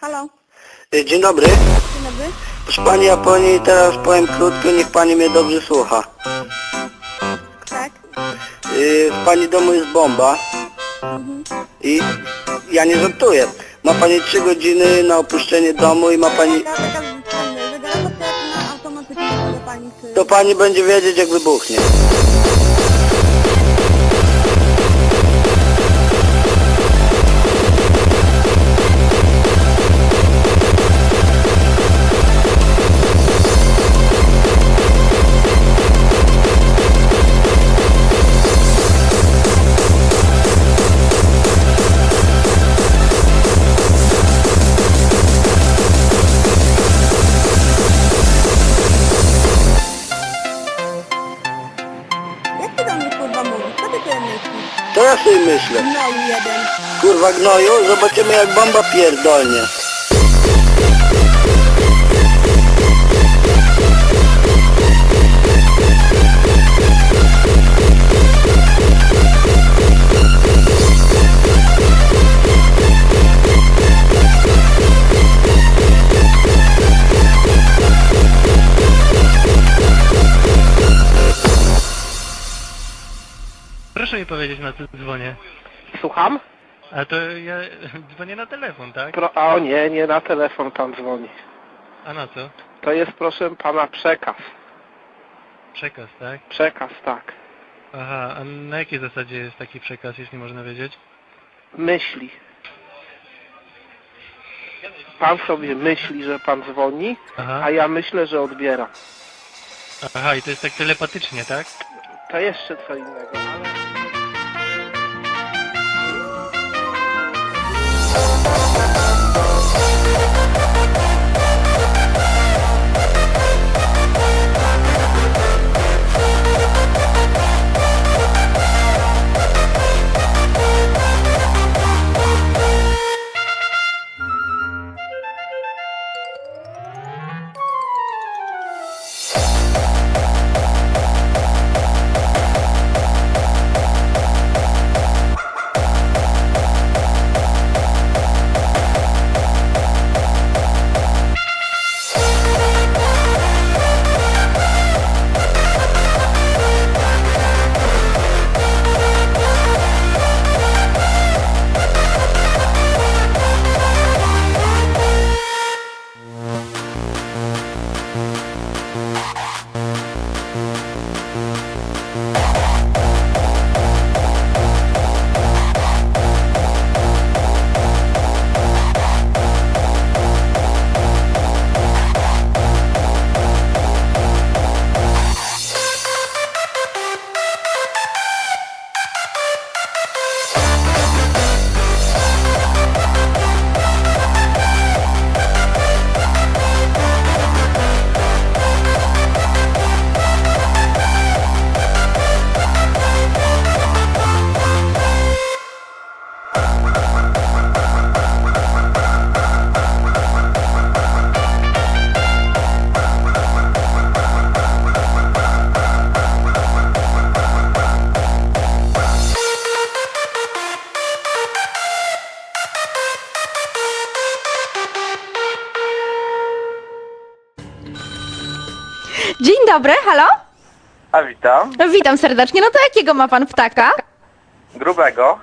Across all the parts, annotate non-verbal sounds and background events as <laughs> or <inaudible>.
Halo, Y, Dzień dobry. dzień dobry. Proszę Pani, ja Pani teraz powiem krótko, niech Pani mnie dobrze słucha. Tak? Y, W Pani domu jest bomba i ja nie żartuję. Ma Pani 3 godziny na opuszczenie domu i ma Pani... To Pani będzie wiedzieć jak wybuchnie. Ty sobie myślisz? To ja sobie myślę. No jeden. Kurwa gnoju, zobaczymy jak bomba pierdolnie. Proszę mi powiedzieć na co dzwonię. Słucham? A to ja <laughs> dzwonię na telefon, tak? Pro, a o nie, nie na telefon pan dzwoni. A na co? To jest proszę pana przekaz. Przekaz, tak? Przekaz, tak. Aha, a na jakiej zasadzie jest taki przekaz, jeśli można wiedzieć? Myśli. Pan sobie myśli, że pan dzwoni, Aha. a ja myślę, że odbieram. Aha, i to jest tak telepatycznie, tak? To jeszcze co innego, ale... Oh, oh, oh. Dobry, halo? A witam. Witam serdecznie. No to jakiego ma pan ptaka? Grubego.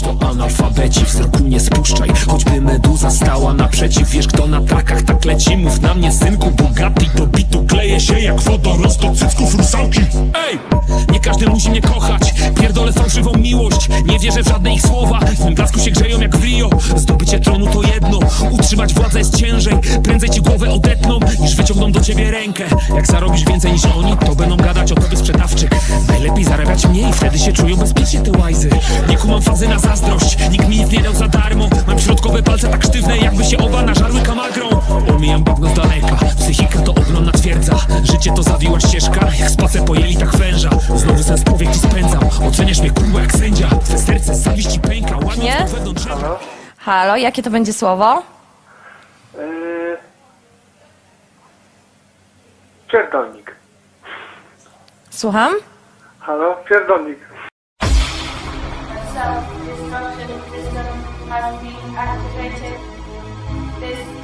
To analfabeci Wzroku nie spuszczaj, choćby meduza stała naprzeciw Wiesz kto na takach tak leci, mów na mnie synku Bugatti do bitu kleje się jak wodorost do cycków rusałki Ej, nie każdy musi mnie kochać. Pierdolę fałszywą miłość, nie wierzę w żadne ich słowa. W mym blasku się grzeją jak w Rio. Zdobycie tronu to jedno, utrzymać władzę jest ciężej. Prędzej ci głowę odetną, niż wyciągną do ciebie rękę. Jak zarobisz więcej niż oni, to będą gadać o tobie sprzedawczyk. Najlepiej zarabiać mniej, wtedy się czują bezpiecznie te łajzy. Nie kumam fazy na zazdrość, nikt mi nic nie dał za darmo Mam środkowe palce tak sztywne, jakby się oba nażarły kamagrą Omijam bagno z daleka, psychika to ogromna twierdza Życie to zawiła ścieżka, jak spacer po jelitach węża Znowu sens powiek ci spędzam, oceniasz mnie kurwa jak sędzia Twe serce z zawiści pęka, Nie? łamiąc wewnątrz drzewa Halo, jakie to będzie słowo? Yy... Pierdolnik. Słucham? Halo? Pierdolnik. self-destruction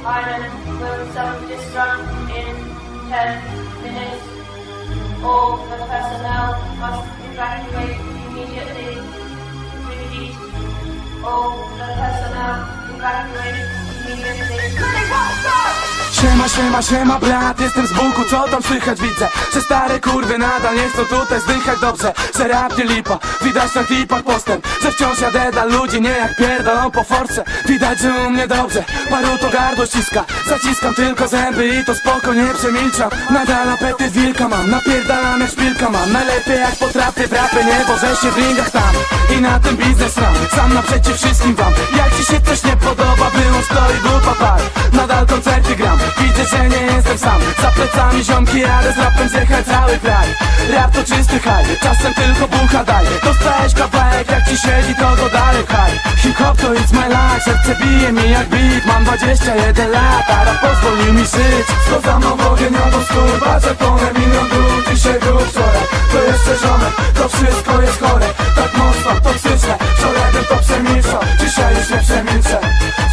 island will self-destruct in 10 minutes. All the personnel must evacuate immediately. Repeat. All the personnel Siema, siema, siema brat, jestem z buku, co tam słychać? Widzę Że stare kurwy nadal nie chcą tutaj zdychać. Dobrze Że rap nie lipa, widać na klipach postęp Że wciąż jadę dla ludzi, nie jak pierdolą po force. Widać, że u mnie dobrze, paru to gardło ściska. Zaciskam tylko zęby i to spoko, nie przemilczam Nadal apetyt wilka mam, napierdalam jak szpilka mam. Najlepiej jak potrafię w rapie, nie boże się w ringach tam. I na tym biznes ram, sam naprzeciw wszystkim wam. Jak ci się coś nie podoba, wyłącz to i dupa par. Nadal koncerty gram, widzę, że nie jestem sam. Za plecami ziomki jadę z rapem zjechać cały kraj. Rap to czysty haj, czasem tylko bucha daj Dostałeś kawałek, jak ci siedzi to go dalej haj Hip-hop to it's my life, serce bije mi jak beat. Mam 21 lat, a rap pozwolił mi żyć. Schodzam w ogień albo stół, patrzę ponad milion dróg Dzisiaj był wczoraj, to jeszcze ziomek, to wszystko jest chore. Tak mocno, toksyczne, wczoraj bym to przemilczał Dzisiaj już nie przemilczę.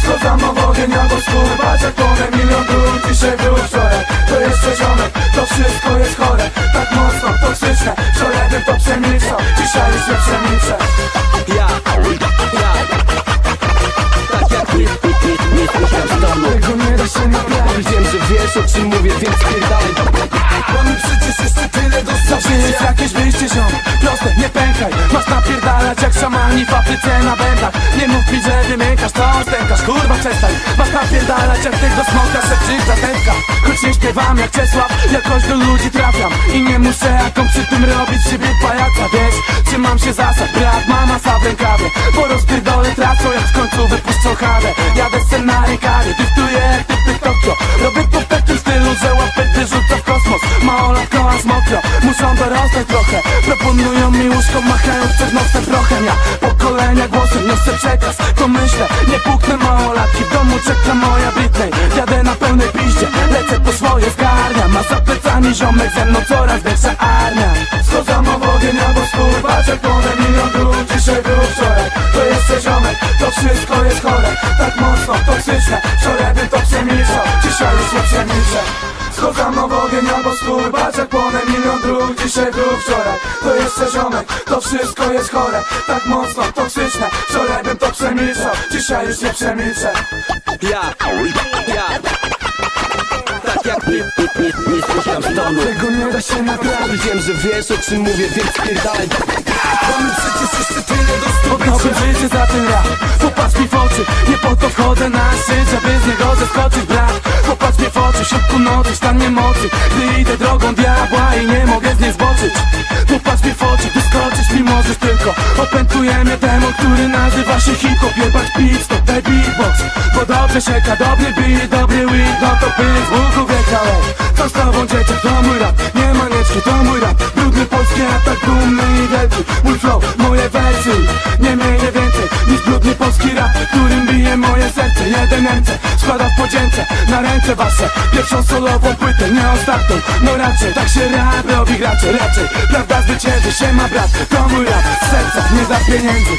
Schodzam w ogień albo stół, patrzę ponad milion dróg Dzisiaj był wczoraj, to jeszcze ziomek, to wszystko jest chore. Tak mocno, toksyczne, wczoraj bym to przemilczał. Dzisiaj już nie przemilczę. Ja, ja. Tak jak nie, nie, nie, nie słyszałem stanu Tego nie da się naprawić Wiem, że wiesz o czym mówię, więc spierdalaj Mamy przecież jeszcze tyle do Zawsze jest jakieś wyjście ziom. Proste, nie pękaj. Masz napierdalać jak szamani w Afryce na bębnach Nie mów mi, że wymiękasz, to stękasz Kurwa przestań. Masz napierdalać jak tego smoka szepczyk zatętka Choć nie śpiewam jak Czesław Jakoś do ludzi trafiam. I nie muszę jaką przy tym robić siebie pajaca Wiesz, trzymam się zasad Brat, mama sa w rękawie Bo rozpierdolę tracą jak w końcu wypuszczą chawę Jadę sen na rękawie Dyftuję jak typy w Tokio. Robię to w takim stylu, że łapę wyrzuca w kosmos. Małolatko aż mokro. Muszą dorosnąć Proponują mi łóżko machając przed nosem prochem. Ja pokolenia głosem niosę przekaz. To myślę, nie puknę małolatki. W domu czeka moja Britney Jadę na pełnej piździe Lecę po swoje zgarniam. A za ziomek ze mną coraz większa armia. Schodzam w ogień albo spół Patrzę ponad milion dróg Dzisiaj był wczoraj. To jeszcze ziomek To wszystko jest chore. Tak mocno, toksyczne Wczoraj bym to przemilczał. Dzisiaj już nie przemilczę Schodzam w ogień albo spół Patrzę ponad milion dróg Dzisiaj był wczoraj. To jeszcze ziomek To wszystko jest chore. Tak mocno, toksyczne Wczoraj bym to przemilczał Dzisiaj już nie przemilczę Ja, ja jak nie, nie, nie, nie słyszałem stanu. Tego nie da się naprawić. Wiem, że wiesz o czym mówię, więc spierdalaj Mamy przecież jeszcze tyle do Oddałbym życie za ten rap Popatrz mi w oczy. Nie po to wchodzę na szczyt Żeby z niego zeskoczyć brat Popatrz mi w oczy W środku nocy stan niemocy. Gdy idę drogą diabła I nie mogę z niej zboczyć. Popatrz mi w oczy Wyskoczyć mi możesz tylko. Opętuje mnie demon Który nazywa się hip-hop Jebać beat Stop daj beatbox. Bo dobrze sieka Dobry beat Dobry weed. No to pyk z łuku Co z tobą To mój rap. Nie manieczki To mój rap. Brudny polski a tak dumny i wielki. Mój flow, moje wersy. Nie mniej, nie więcej niż brudny polski rap Którym bije moje serce. Jeden MC składa w podzięce Na ręce wasze. Pierwszą solową płytę, nie ostatnią. No raczej, tak się rap robi gracze Raczej, prawda zwycięży się ma brat. To mój rap, serca, nie za pieniędzy.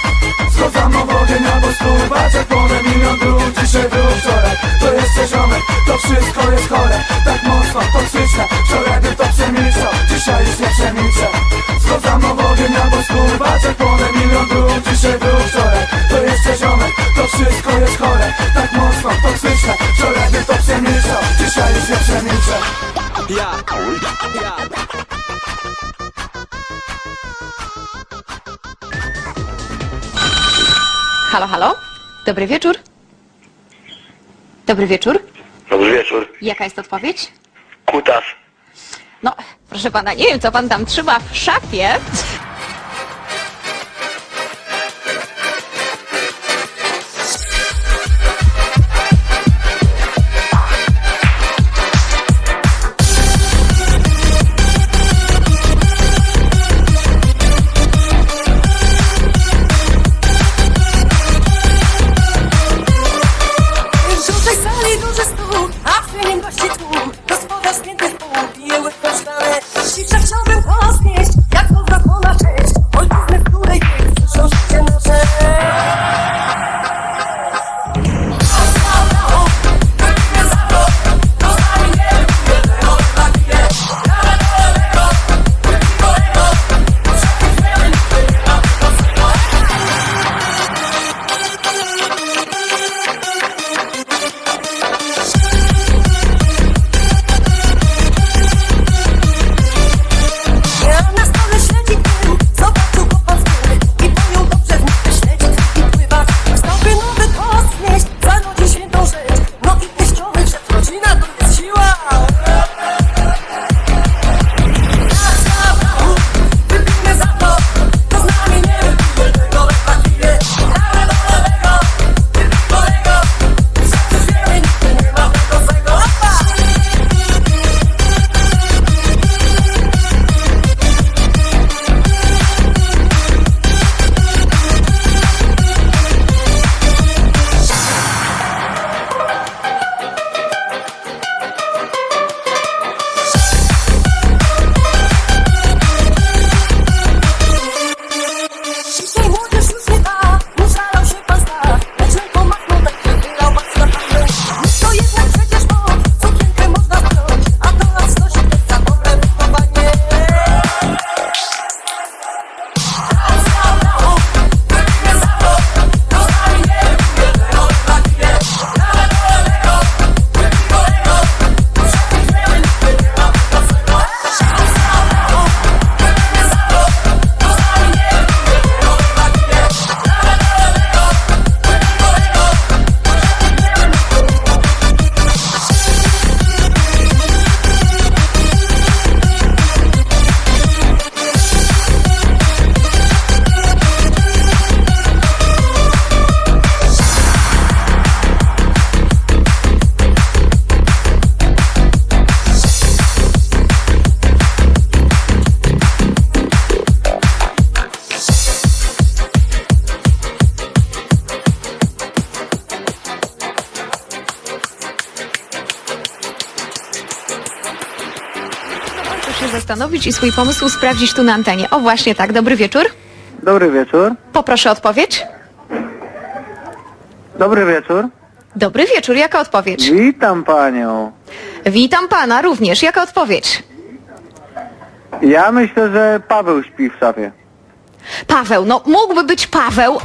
Schodzam w ogień albo stół Patrzę ponad Halo, halo? Dobry wieczór. Dobry wieczór. Dobry wieczór. Jaka jest odpowiedź? Kutas. No, proszę pana, nie wiem, co pan tam trzyma w szafie. Zastanowić i swój pomysł sprawdzić tu na antenie. O, właśnie tak. Dobry wieczór. Dobry wieczór. Poproszę odpowiedź. Dobry wieczór. Dobry wieczór. Jaka odpowiedź? Witam panią. Witam pana również. Jaka odpowiedź? Ja myślę, że Paweł śpi w szafie. Paweł. No, mógłby być Paweł,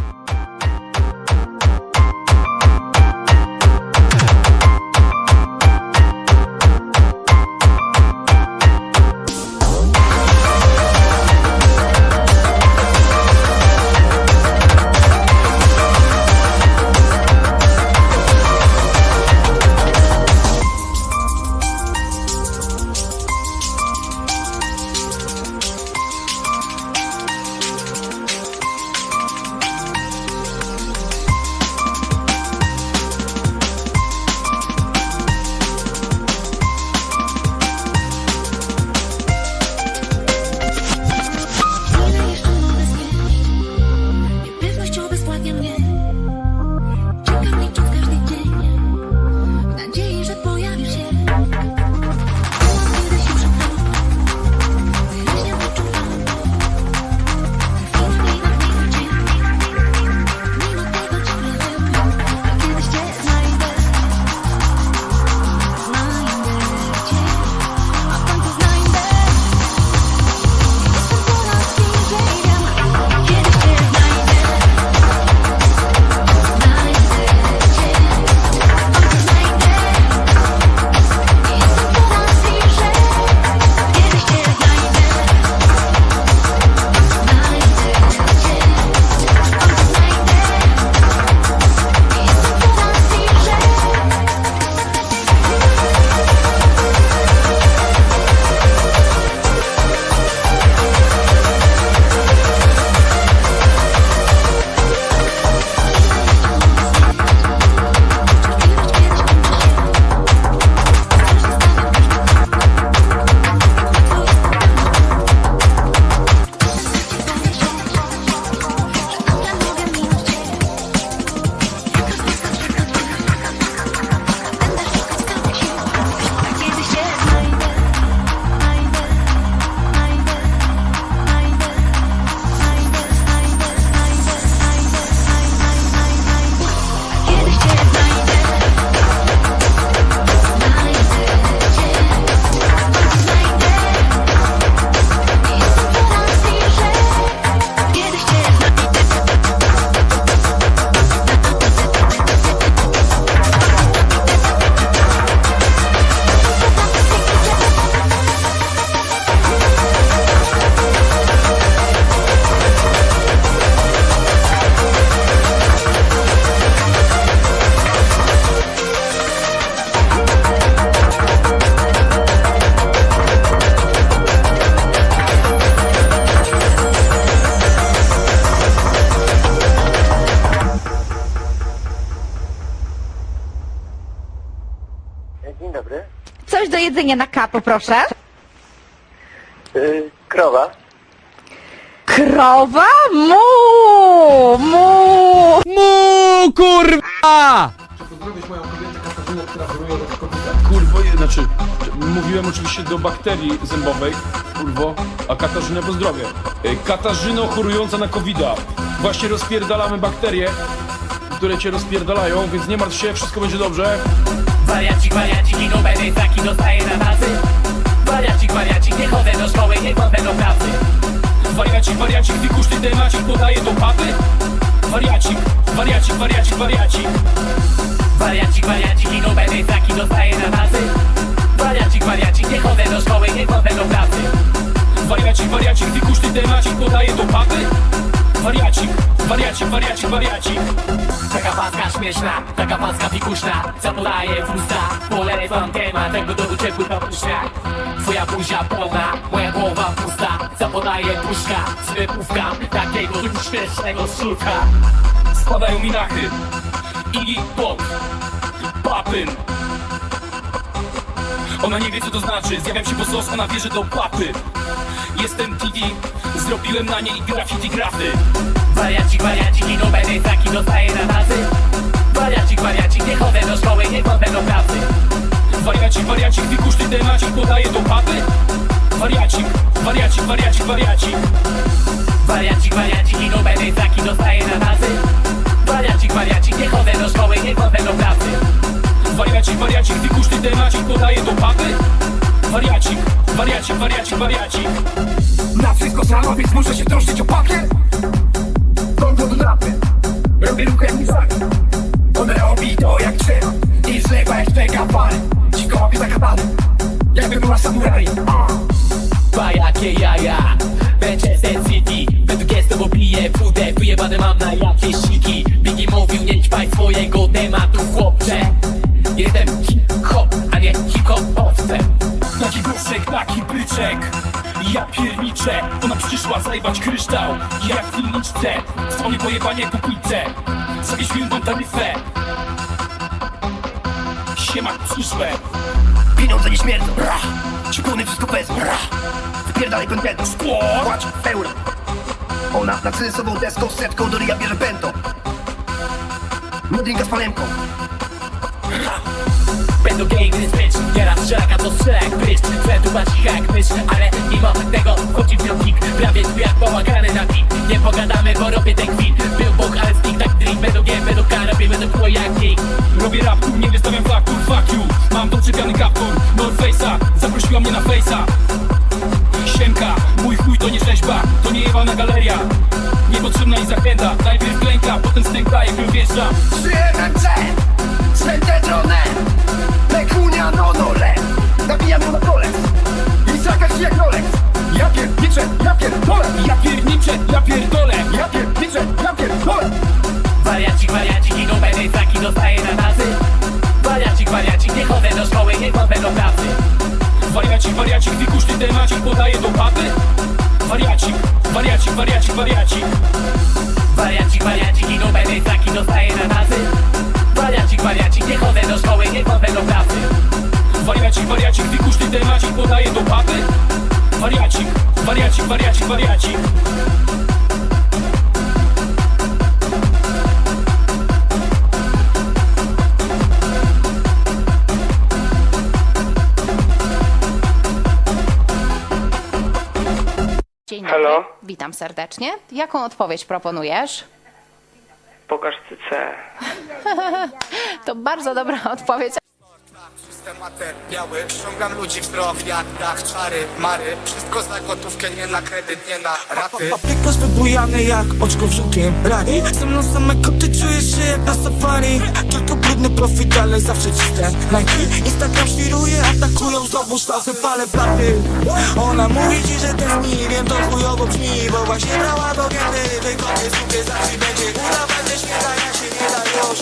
Dzień dobry. Coś do jedzenia na K, poproszę. Yy, krowa. Krowa? Mu! Mu! Mu kurwa! Kurwo, je- znaczy, mówiłem oczywiście do bakterii zębowej, kurwo, a Katarzynę pozdrowię. E, Katarzyno chorująca na covid Właśnie rozpierdalamy bakterie, które cię rozpierdalają, więc nie martw się, wszystko będzie dobrze. Wariacik, wariacik i numery taki dostaję na tacy Wariacik, wariacik, nie chodzę do szkoły, nie chodzę do pracy Wariacik, wariacik, wikuszny temacik, podaje do papy. Wariacik, wariacik, wariacik, wariacik. Wariacik, wariacik i numery taki dostaję na tacy Wariacik, wariacik, nie chodzę do szkoły, nie chodzę do pracy Wariacik, wariacik, wikuszny temacik, podaje do papy. Wariacik, wariacik, wariacik, wariacik. Taka paska śmieszna, taka paska fikuszna Co podaje w usta, poleję wam temat Tego do ciepły papusznia Twoja buzia pełna, moja głowa pusta Co podaje puszka, sklepówka Takiego śmiesznego szulka Spadają mi nachy. Iggy Pop, Papyn. Ona nie wie co to znaczy, zjawiam się po sos, ona wierzy do papy. Jestem TV, zrobiłem na niej graffiti grafy. Wariacik, wariacik i numery taki dostaję na tacy Wariacik, wariacik, nie chodzę do szkoły, nie chodzę do pracy Wariacik, wariacik, wikuszny temacik, podaje do papy. Wariacik, wariacik, wariacik, wariacik Wariacik, wariacik i numery taki dostaje na tacy Wariacik, wariacik, nie chodzę do szkoły, nie chodzę do pracy Wariacik, wariacik, wykuszny temacik podaje do papy Wariacik, wariacik, wariacik, wariacik. Na wszystko samo, więc muszę się troszczyć o papier Dążę do rapy Robię ruch jak Mizak On robi to jak trzeba I zlewa jak czeka pan Ci kopie zakapany Jakby była samuraj. Pa jakie jaja. Manchester City Według gesto, bo piję wódę Wyjebane mam na jakieś siki. Biggie mówił, nie ćpaj swojego Taki brzuszek, taki bryczek. Ja pierniczę, ona przyszła zajebać kryształ. Jak w filmiczce, swoje pojebanie kupice Zawiesz mi tą taryfę. Siema przyszłe Pieniądze nie śmierdzą. Ra. Ciukuny wszystko wezmą. Ra. Wypierdalaj kontentu Szkło Płać w euro. Ona narcyzową deską z setką do ryja bierze pęto. Młodynka z palemką Będą gejny z bitch Nieraz strzelaka to strzela jak Twoja dupa cicha jak mysz Ale mimo tego wchodzi w nią Prawie tu jak pomagany na beat Nie pogadamy, bo robię ten kwit. Był Bóg, ale stick tak drink Będą G, będą K, robię, będą kło jak Robię rap, nie wystawiam faktur, fuck you. Mam doczepiany kaptur, North Face'a. Zaprosiła mnie na Face'a. Siemka, mój chuj to nie rzeźba. To nie jebana galeria. Niepotrzebna i zachęta. Najpierw klęka, potem stęka jakbym wjeżdżam CMC Z pentedronem Pekunia nonole Nabijam ją na kole. I zakać jak Rolex. Ja pierniczę, ja pierdolę. Ja pierniczę, ja pierdolę. Ja pierniczę, ja pierdolę. Wariacik, wariacik i numery taki dostaje na tacy. Wariacik, wariacik, nie chodzę do szkoły, nie chodzę do pracy. Wariacik, wariacik, wykuszny temacik podaje do papy. Wariacik, wariacik, wariacik, wariacik. Wariacik, wariacik i numery taki dostaje na tacy Wariacik, wariacik, nie chodzę do szkoły, nie chodzę do pracy Wariacik, wariacik, wykuszny temacik podaje do papy Wariacik, wariacik, wariacik, wariacik Dzień dobry. Halo? Witam serdecznie. Jaką odpowiedź proponujesz? Pokaż cyce. <laughs> To bardzo dobra odpowiedź. Systemater biały, ściągam ludzi wzrok jak dach, czary, mary. Wszystko za gotówkę, nie na kredyt, nie na raty. Papieros wybujany jak oczko w żółtym rari Ze mną same koty, czujesz się jak na safari. Tylko brudny profit, ale zawsze czyste Nike Instagram świruje, atakują znowu szlachy, palę platy. Ona mówi ci, że tęskni, wiem to chujowo brzmi Bo właśnie brała do gęby, wygodnie zawsze będzie Udawać, że świata jak się nie da już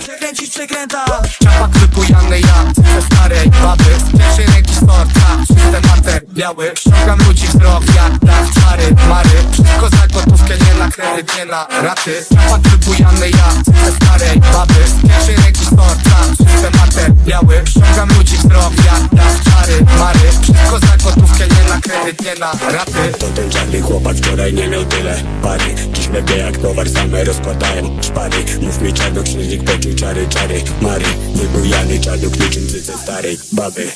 Przekręcić przekręta. Czapak wybujany jak ze starej baby. Z pierwszej ręki sorta, systemater biały. Ściągam ludzi wzrok jak dach, czary, mary. Wszystko za gotówkę, nie na kredyt, nie na raty. Czapak wybujany jak ze starej baby. Z pierwszej ręki sorta, systemater biały. Ściągam ludzi wzrok jak dach, czary, mary. Wszystko za gotówkę, nie na kredyt, nie na raty. To ten czarny chłopak wczoraj nie miał tyle pary Dziś mebie jak towar same rozkładają szpary Mów mi czarnoksiężnik poczuł czary, czary Mary, wybujany czarnok niczym cyce starej baby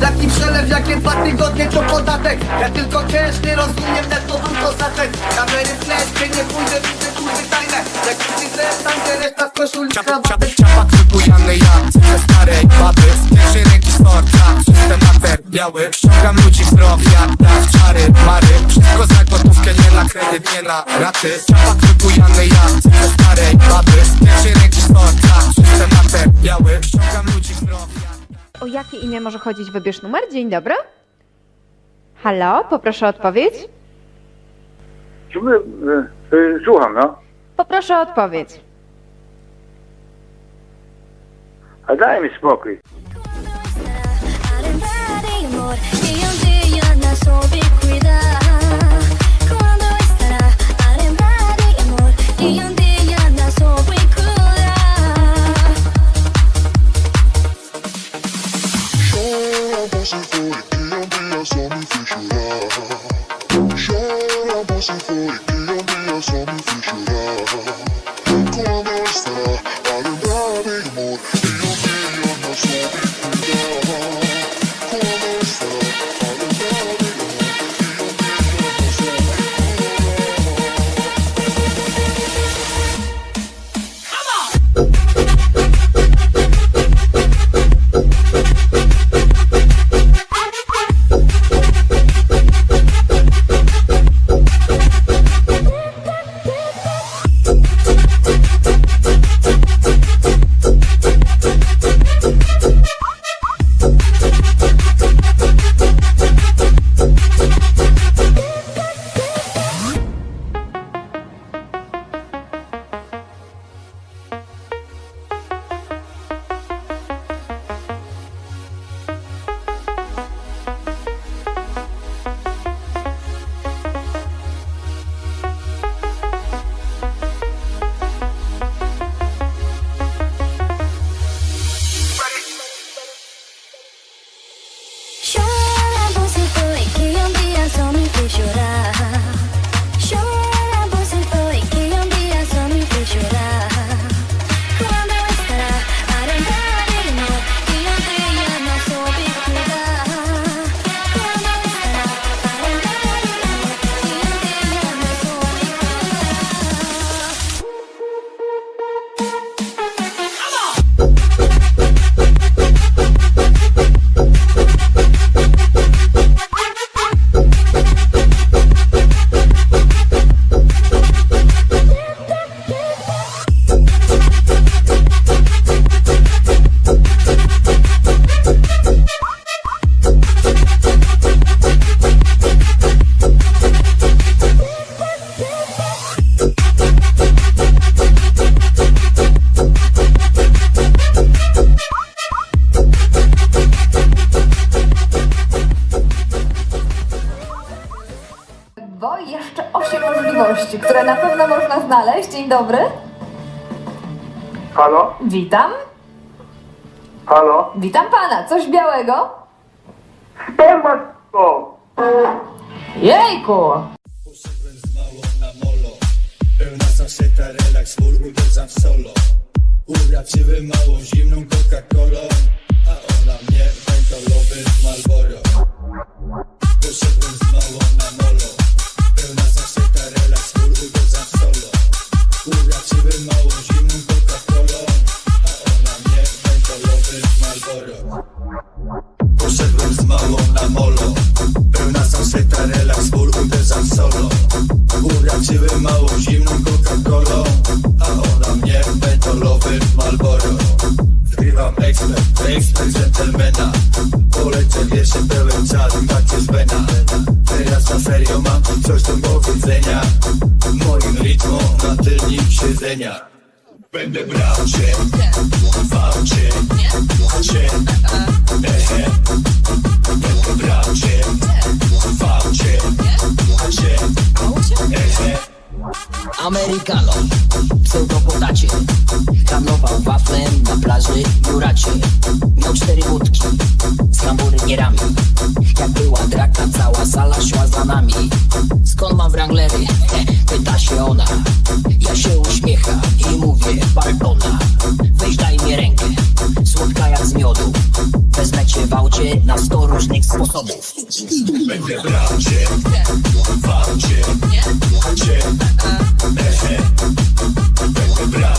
Taki przelew jakie dwa tygodnie to podatek? Ja tylko ciężki rozumiem netto to zaczek Kamery flash, gdzie nie pójdę, widzę kurwy tajne. Jak widzę tam gdzie reszta w koszuli krawatek Czapak wybujany jak ze starej baby Z pierwszej ręki sorta, systemater biały Ściągam ludzi wzrok jak dach, czary, mary. Wszystko za gotówkę, nie na kredyt, nie na raty. Czapak wybujany jak ze starej baby Z pierwszej ręki sorta, systemater biały Ściągam ludzi wzrok jak O jakie imię może chodzić? Wybierz numer. Dzień dobry. Halo, poproszę o odpowiedź. Słucham, no. Poproszę o odpowiedź. A daj mi spokój. E um não soube cuidar Quando Witam. Halo? Witam pana. Coś białego? Sperma to! Jejku! Pełna saseta, relaks, full uderzam w solo Uraczyłem małą zimną Coca-Colą A ona mnie węgolowy Marlboro Poszedłem z małą na molo Pełna saseta, relaks, full uderzam w solo Uraczyłem małą zimną Coca-Colą Poszedłem z małą na molo Pełna saseta, relaks, full uderzam solo Uraczyłem małą zimną Coca-Colą A ona mnie mentolowym Marlboro Zgrywam ekspert, ekspert dżentelmena Polecę wiersze pełen czadu, tak jest wena Teraz na serio mam ci coś do powiedzenia Moim rytmom na tylnik siedzenia Będę brał cię, wał cię, cię, ehe Będę brał cię, wał cię, cię, ehe Americano, pseudopodacie Handlował waflem na plaży Juracie. Miał cztery łódki z hamburgerami. Jak była draka, cała sala szła za nami. Skąd mam wranglery? <laughs> Pyta się ona. Ja się uśmiecham i mówię pardona Weź daj mi rękę, słodka jak z miodu. Wezmę cię w aucie na sto różnych sposobów. Będę brał cię, cię, cię, ehe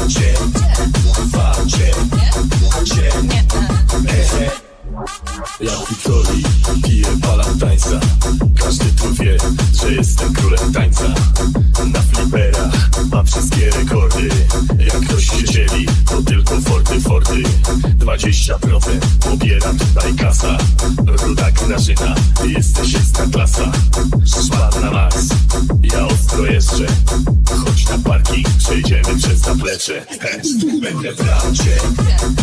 cię, wał cię, cię, ehe Jak Wiktorii piję palam tańca Każdy tu wie, że jestem królem tańca. Na fliperach mam wszystkie rekordy. Jak ktoś się to tylko forty, forty. 20% He, Będę brał cię,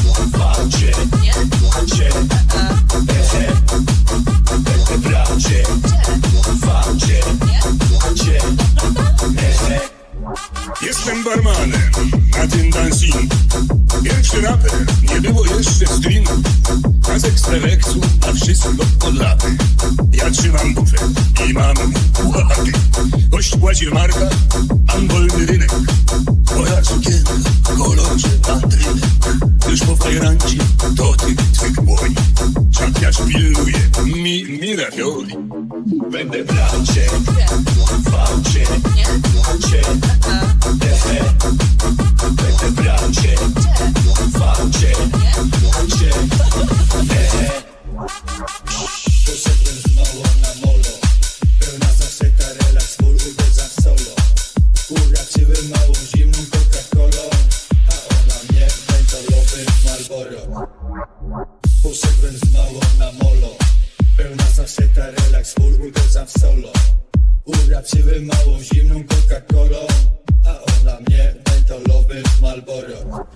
mam łaty Gość płaci marka, mam wolny rynek. Moja sukienka w kolorze landrynek Już po fajrancie dotyk twych błoni. Czapiarz pilnuje mi, mi Będę brał cię, wał cię, cię, ehe Będę brał cię, wał cię, cię, ehe Poszedłem z małą na molo Uraczyłem małą zimną Coca-Colą A ona mnie mentolowym Marlboro Poszedłem z małą na molo Pełna saszeta, relaks, uderzam w solo Uraczyłem małą zimną Coca-Colą A ona mnie mentolowym Marlboro